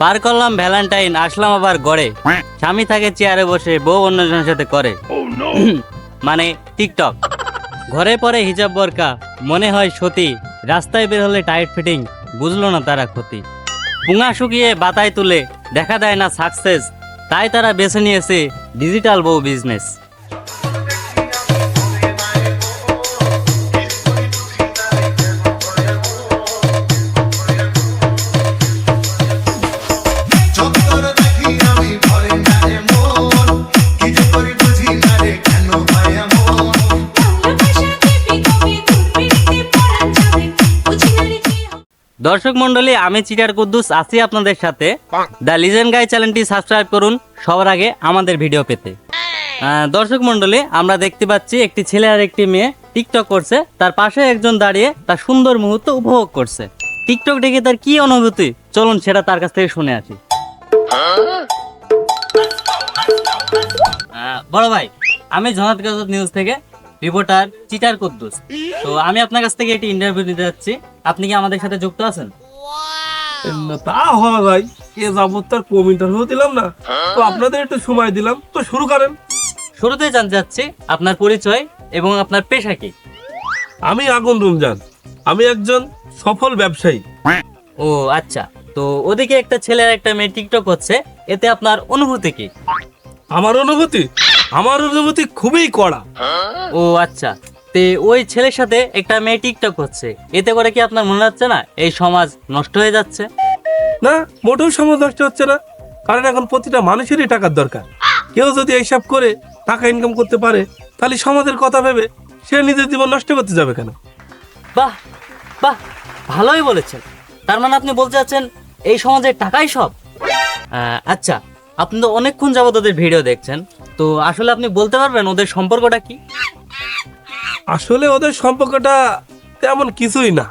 পার করলাম ভ্যালেন্টাইন আসলাম আবার গড়ে স্বামী থাকে চেয়ারে বসে বউ অন্যজনের সাথে করে। মানে টিকটক। ঘরে পরে হিজাব বরকা মনে হয় সতী রাস্তায় বের হলে টাইট ফিটিং বুঝলো না তারা ক্ষতি। পুঙা শুকিয়ে বাতায় তুলে দেখা দেয় না সাকসেস তাই তারা বেছে নিয়েছে ডিজিটাল বউ বিজনেস দর্শক মন্ডলী আমি চিটার কুদ্দুস আছি আপনাদের সাথে। দ্য লিজেন্ড গাই চ্যানেলটি সাবস্ক্রাইব করুন সবার আগে আমাদের ভিডিও পেতে। দর্শক মন্ডলী আমরা দেখতে পাচ্ছি একটি ছেলে আর একটি মেয়ে টিকটক করছে। তার পাশে একজন দাঁড়িয়ে তার সুন্দর মুহূর্ত উপভোগ করছে। টিকটক দেখে তার কি অনুভূতি? চলুন সেটা তার কাছ থেকে শুনে আসি। বড় ভাই আমি জনাত গাজত নিউজ থেকে রিপোর্টার চিটার কুদ্দুস। তো আমি আপনার কাছ থেকে একটি ইন্টারভিউ দিতে যাচ্ছি। আপনি কি আমাদের সাথে যুক্ত আছেন? না, তা হয় ভাই। এ যাবত তার কম ইন্টারভিউ দিলাম না। তো আপনাদের একটু সময় দিলাম। তো শুরু করেন। শুরুতে জানতে চাচ্ছি আপনার পরিচয় এবং আপনার পেশা কি? আমি আগুন রমজান। আমি একজন সফল ব্যবসায়ী। ও আচ্ছা। তো ওদিকে একটা ছেলে আর একটা মেয়ে টিকটক করছে এতে আপনার অনুভূতি কি? আমার অনুভূতি? আমার অনুভূতি খুবই কড়া। ও আচ্ছা। তে ওই ছেলের সাথে একটা মেয়ে টিকটক করছে এতে করে কি আপনার মনে হচ্ছে না এই সমাজ নষ্ট হয়ে যাচ্ছে? না মোটেও সমাজ নষ্ট হচ্ছে না। কারণ এখন প্রতিটা মানুষেরই টাকার দরকার। কেউ যদি এইসব করে টাকা ইনকাম করতে পারে তাহলে সমাজের কথা ভেবে সে নিজের জীবন নষ্ট করতে যাবে কেন? বাহ বাহ ভালোই বলেছেন। তার মানে আপনি বলতে চাচ্ছেন এই সমাজের টাকাই সব? আচ্ছা আপনি তো অনেকক্ষণ যাবত ওদের ভিডিও দেখছেন। তো আসলে আপনি বলতে পারবেন ওদের সম্পর্কটা কি? আসলে ওদের সম্পর্কটা তেমন কিছুই না।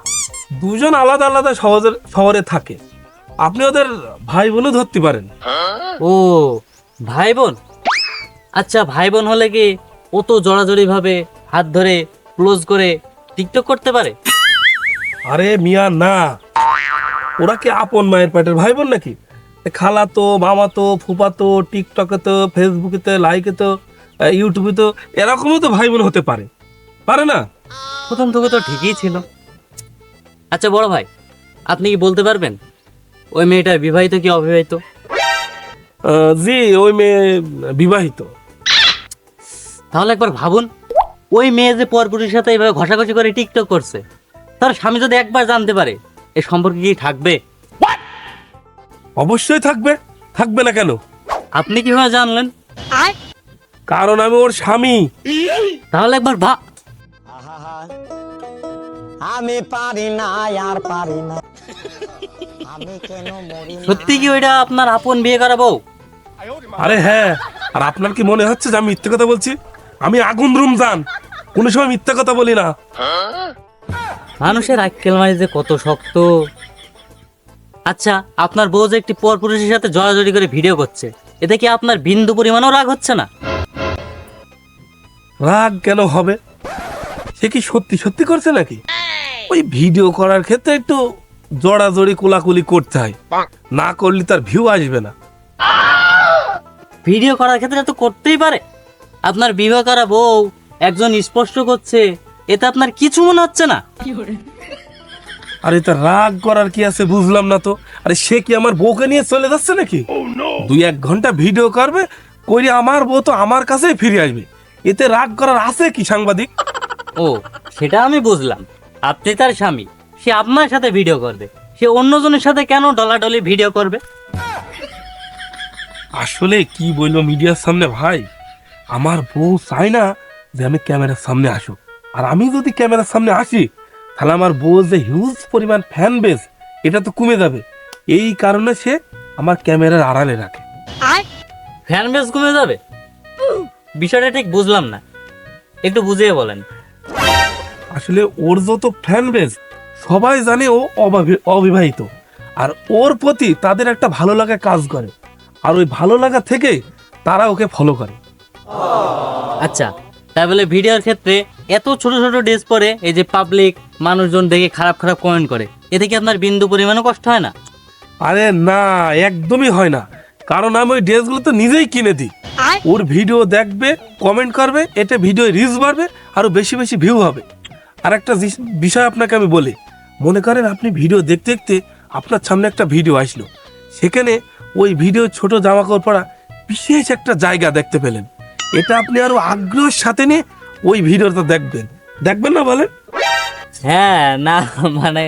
দুজন আলাদা আলাদা শহরের শহরে থাকে। আপনি ওদের ভাই বোনও ধরতে পারেন। ও ভাই বোন আচ্ছা ভাই বোন হলে কি ও তো জড়াজড়ি ভাবে হাত ধরে ক্লোজ করে টিকটক করতে পারে? আরে মিয়া না। ওরা কি আপন মায়ের পেটের ভাই বোন নাকি? খালা তো মামা তো ফুপা তো টিকটকে তো ফেসবুকে তো লাইকে তো ইউটিউবে তো এরকমও তো ভাই বোন হতে পারে। পারে না। প্রথম থেকে তো ঠিকই ছিল। আচ্ছা বড় ভাই আপনি কি বলতে পারবেন? ওই মেয়েটা বিবাহিত কি অবিবাহিত? আহ, জি ওই মেয়ে বিবাহিত। তাহলে একবার ভাবুন ওই মেয়ে যে পরপুরুষের সাথে এইভাবে ঘষাঘষি করে টিকটক করছে তার স্বামী যদি একবার জানতে পারে এই সম্পর্কে কি থাকবে? অবশ্যই থাকবে থাকবে না কেন? আপনি কীভাবে জানলেন? কারণ আমি ওর স্বামী। তাহলে একবার ভা আমি পারি না আর পারি না। আমি কেন মরি সত্যি কি ওইটা আপনার আপন বিয়ে করা বউ? আরে হ্যাঁ আর আপনার কি মনে হচ্ছে যে আমি মিথ্যে কথা বলছি? আমি আগুন রুমজান কোনো সময় মিথ্যে কথা বলি না। মানুষের আক্কেল মারি যে কত শক্ত। আচ্ছা আপনার বউ যে একটি পর পুরুষের সাথে জড়াজড়ি করে ভিডিও করছে এতে কি আপনার বিন্দু পরিমাণও রাগ হচ্ছে না? রাগ কেন হবে? সে কি সত্যি সত্যি করছে নাকি? ওই ভিডিও করার ক্ষেত্রে একটু জড়াজড়ি কোলাকুলি করতে হয়। না করলে তার ভিউ আসবে না। ভিডিও করার ক্ষেত্রে তো করতেই পারে। আপনার বিবাহ করা বউ একজন স্পষ্ট করছে এতে আপনার কিছু মনে হচ্ছে না। আরে তার রাগ করার কি আছে বুঝলাম না তো। আরে সে কি আমার বউকে নিয়ে চলে যাচ্ছে নাকি? দুই এক ঘণ্টা ভিডিও করবে করি আমার বউ তো আমার কাছেই ফিরে আসবে। এতে রাগ করার আছে কি সাংবাদিক? ও সেটা আমি বুঝলাম। আপনি তার স্বামী। সে আপনার সাথে ভিডিও করবে। সে অন্যজনের সাথে কেন ডলাডলি ভিডিও করবে? আসলে কি বলব মিডিয়ার সামনে ভাই? আমার বউ চায় না যে আমি ক্যামেরার সামনে আসুক। আর আমি যদি ক্যামেরার সামনে আসি তাহলে আমার বউ যে হিউজ পরিমাণ ফ্যান বেস এটা তো কমে যাবে। এই কারণে সে আমার ক্যামেরার আড়ালে রাখে। ফ্যান বেস কমে যাবে? বিষয়টা ঠিক বুঝলাম না। একটু বুঝিয়ে বলেন। আসলে ওর যত ফ্যান বেস সবাই জানে ও অবাবি- অবিবাহিত। আর ওর প্রতি তাদের একটা ভালো লাগা কাজ করে। আর ওই ভালো লাগা থেকে তারা ওকে ফলো করে। আচ্ছা তাই বলে ভিডিওর ক্ষেত্রে এত ছোট ছোট ড্রেস পরে এই যে পাবলিক মানুষজন দেখে খারাপ খারাপ কমেন্ট করে এতে কি আপনার বিন্দু পরিমাণও কষ্ট হয় না? আরে না একদমই হয় না। কারণ আমি ওই ড্রেসগুলো তো নিজেই কিনে দিই। ওর ভিডিও দেখবে কমেন্ট করবে এতে ভিডিও রিচ বাড়বে আরও বেশি বেশি ভিউ হবে। আর একটা বিষয় আপনাকে আমি বলি। মনে করেন আপনি ভিডিও দেখতে দেখতে আপনার সামনে একটা ভিডিও আসলো। সেখানে ওই ভিডিও ছোট জামা কাপড় পরা বিশেষ একটা জায়গা দেখতে পেলেন। এটা আপনি আরও আগ্রহের সাথে নিয়ে ওই ভিডিওটা দেখবেন। দেখবেন না বলেন? হ্যাঁ না মানে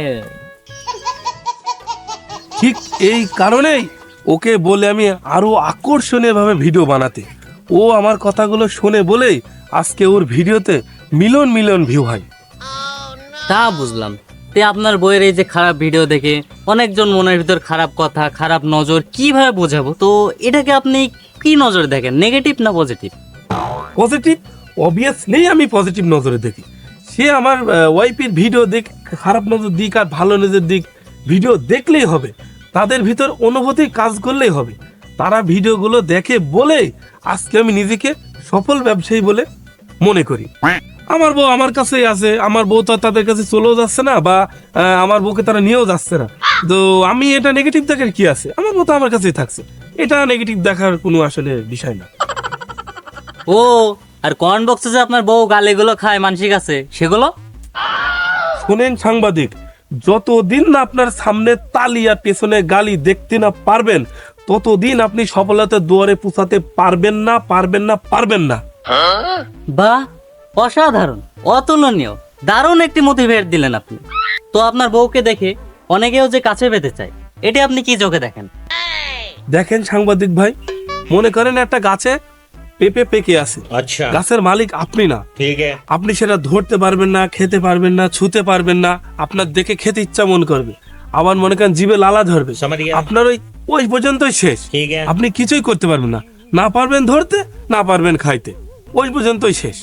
ঠিক এই কারণেই ওকে বলে আমি আরও আকর্ষণীয়ভাবে ভিডিও বানাতে। ও আমার কথাগুলো শুনে বলেই আজকে ওর ভিডিওতে মিলন মিলন ভিউ হয়। তা বুঝলাম। তে আপনার বইয়ের এই যে খারাপ ভিডিও দেখে অনেকজন মনের ভিতর খারাপ কথা, খারাপ নজর কীভাবে বোঝাবো? তো এটাকে আপনি কি নজর দেখেন নেগেটিভ না পজিটিভ পজিটিভ অবভিয়াসলি আমি পজিটিভ নজরে দেখি। সে আমার ওয়াইফের ভিডিও দেখ, খারাপ নজর দিক আর ভালো নজর দিক ভিডিও দেখলেই হবে। তাদের ভিতর অনুভূতি কাজ করলেই হবে। তারা ভিডিওগুলো দেখে বলে আজকে আমি নিজেকে সফল ব্যবসায়ী বলে মনে করি। আমার বউ আমার কাছেই আছে আমার বউ তো তাদের কাছে চলেও যাচ্ছে না বা আমার বউকে তারা নিয়েও যাচ্ছে না। তো আমি এটা নেগেটিভ দেখার কি আছে? আমার বউ তো আমার কাছেই থাকছে। এটা নেগেটিভ দেখার কোনো আসলে বিষয় না। ও আর কমেন্ট বক্সে যে আপনার বউ গালিগুলো খায় মানসিক আছে সেগুলো? শোনেন সাংবাদিক যতদিন না আপনার সামনে তালি আর পেছনে গালি দেখতে না পারবেন ততদিন আপনি সফলতার দুয়ারে পৌঁছাতে পারবেন না পারবেন না পারবেন না। বাহ অসাধারণ অতুলনীয় দারুণ একটি মোটিভেট দিলেন আপনি। তো আপনার বউকে দেখে অনেকেও যে কাছে পেতে চায় এটি আপনি কি চোখে দেখেন? দেখেন সাংবাদিক ভাই মনে করেন একটা গাছে পেঁপে পেকে আছে। আচ্ছা। গাছের মালিক আপনি না। ঠিক আপনি সেটা ধরতে পারবেন না খেতে পারবেন না ছুতে পারবেন না আপনার দেখে খেতে ইচ্ছা মন করবে। আবার মনে করেন জিবে লালা ধরবে। আপনার ওই ওই পর্যন্তই শেষ। আপনি কিছুই করতে পারবেন না। না পারবেন ধরতে না পারবেন খাইতে। ওই পর্যন্তই শেষ।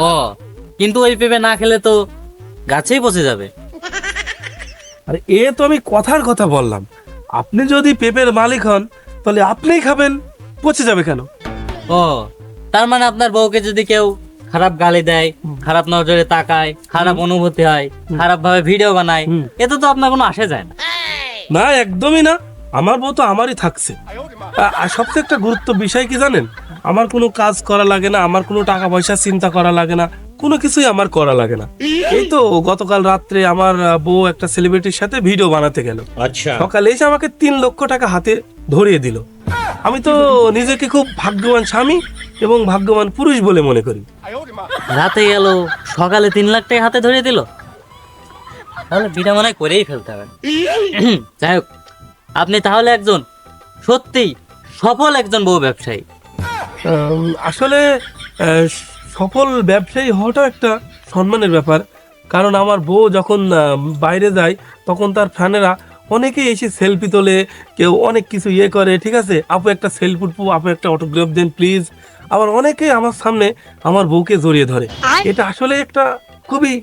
ও কিন্তু ওই পেঁপে না খেলে তো গাছেই পচে যাবে। আর এ তো আমি কথার কথা বললাম। আপনি যদি পেপের মালিক হন তাহলে আপনিই খাবেন পচে যাবে কেন? ও তার মানে আপনার বউকে যদি কেউ খারাপ গালি দেয় খারাপ নজরে তাকায় খারাপ অনুভূতি হয় খারাপ ভাবে ভিডিও বানায় এতে তো আপনার কোনো আসে যায় না। না একদমই না। আমার বউ তো আমারই থাকছে। আর সবচেয়ে একটা গুরুত্ব বিষয় কি জানেন? আমার কোনো কাজ করা লাগে না আমার কোনো টাকা পয়সা চিন্তা করা লাগে না কোনো কিছুই আমার করা লাগে না। এই তো গতকাল রাত্রে আমার বউ একটা সেলিব্রিটির সাথে ভিডিও বানাতে গেল। আচ্ছা। সকালে এসে আমাকে তিন লক্ষ টাকা হাতে ধরিয়ে দিল। আমি তো নিজেকে খুব ভাগ্যবান স্বামী এবং ভাগ্যবান পুরুষ বলে মনে করি। রাতে গেল সকালে তিন লাখ টাকা হাতে ধরিয়ে দিল। তাহলে বিনা মনে করেই ফেলতে হবে। যাই হোক আপনি তাহলে একজন সত্যিই সফল একজন বউ ব্যবসায়ী। আসলে আহ, সফল ব্যবসায়ী হওয়াটা একটা সম্মানের ব্যাপার। কারণ আমার বউ যখন আহ, বাইরে যায় তখন তার ফ্যানেরা অনেকেই এসে সেলফি তোলে কেউ অনেক কিছু ইয়ে করে ঠিক আছে? আপু একটা সেলফি উঠবো আপু একটা অটোগ্রাফ দেন প্লিজ আবার অনেকেই আমার সামনে আমার বউকে জড়িয়ে ধরে। এটা আসলে একটা খুবই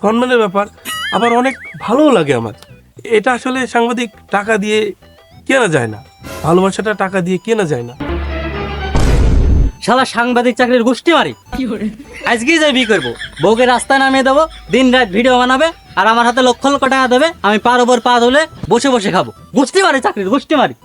সম্মানের ব্যাপার। আবার অনেক ভালোও লাগে আমার। এটা আসলে সাংবাদিক টাকা দিয়ে কেনা যায় না। ভালোবাসাটা টাকা দিয়ে কেনা যায় না। শালা সাংবাদিক চাকরির গোষ্ঠী মারি। আজকেই যাই বিয়ে করব। বউকে রাস্তায় নামিয়ে দেবো দিন রাত ভিডিও বানাবে আর আমার হাতে লক্ষ লক্ষ টাকা দেবে আমি পার ওপর পা ধুলে বসে বসে খাব। গোষ্ঠী মারি চাকরির গোষ্ঠী মারি।